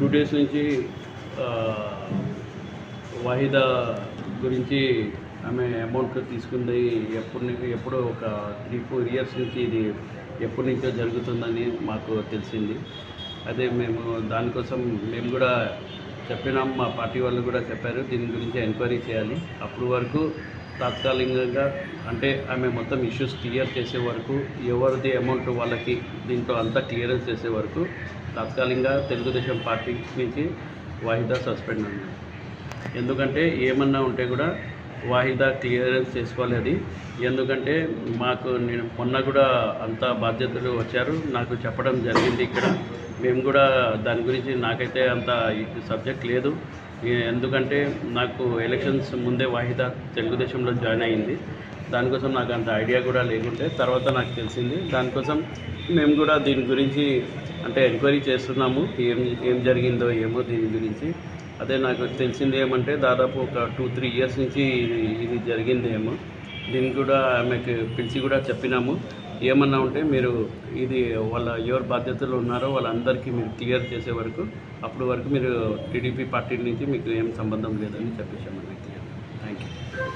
Two days నుంచి వాయిదా వాహిదా గురించి ఆమె అమౌంట్ తీసుకుంది. ఎప్పుడు ఎప్పుడో ఒక త్రీ ఫోర్ ఇయర్స్ నుంచి ఇది ఎప్పటి నుంచో జరుగుతుందని మాకు తెలిసింది. అదే మేము దానికోసం మేము కూడా చెప్పినాం మా పార్టీ వాళ్ళు కూడా చెప్పారు. దీని గురించి ఎంక్వైరీ చేయాలి. అప్పుడు వరకు తాత్కాలికంగా అంటే ఆమె మొత్తం ఇష్యూస్ క్లియర్ చేసే వరకు ఎవరిది అమౌంట్ వాళ్ళకి దీంట్లో అంతా క్లియరెన్స్ చేసే వరకు తాత్కాలికంగా తెలుగుదేశం పార్టీ నుంచి వాహిదా సస్పెండ్ అన్నారు ఎందుకంటే ఏమన్నా ఉంటే కూడా వాహిదా క్లియరెన్స్ చేసుకోవాలి అది. ఎందుకంటే మాకు నేను మొన్న కూడా అంత బాధ్యతలు వచ్చారు. నాకు చెప్పడం జరిగింది ఇక్కడ. మేము కూడా దాని గురించి నాకైతే అంత సబ్జెక్ట్ లేదు. ఎందుకంటే నాకు ఎలక్షన్స్ ముందే వాహిదా తెలుగుదేశంలో జాయిన్ అయ్యింది. దానికోసం నాకు అంత ఐడియా కూడా లేకుంటే తర్వాత నాకు తెలిసింది. దానికోసం మేము కూడా దీని గురించి అంటే ఎంక్వైరీ చేస్తున్నాము. ఏం ఏం జరిగిందో ఏమో దీని గురించి. అదే నాకు తెలిసింది ఏమంటే దాదాపు ఒక టూ త్రీ ఇయర్స్ నుంచి ఇది ఇది జరిగిందేమో. దీన్ని కూడా ఆమెకు పిలిచి కూడా చెప్పినాము. ఏమన్నా ఉంటే మీరు ఇది వాళ్ళ ఎవరు బాధ్యతలు ఉన్నారో వాళ్ళందరికీ మీరు క్లియర్ చేసే వరకు అప్పటి వరకు మీరు టీడీపీ పార్టీ నుంచి మీకు ఏం సంబంధం లేదని చెప్పేసామండి క్లియర్. Thank you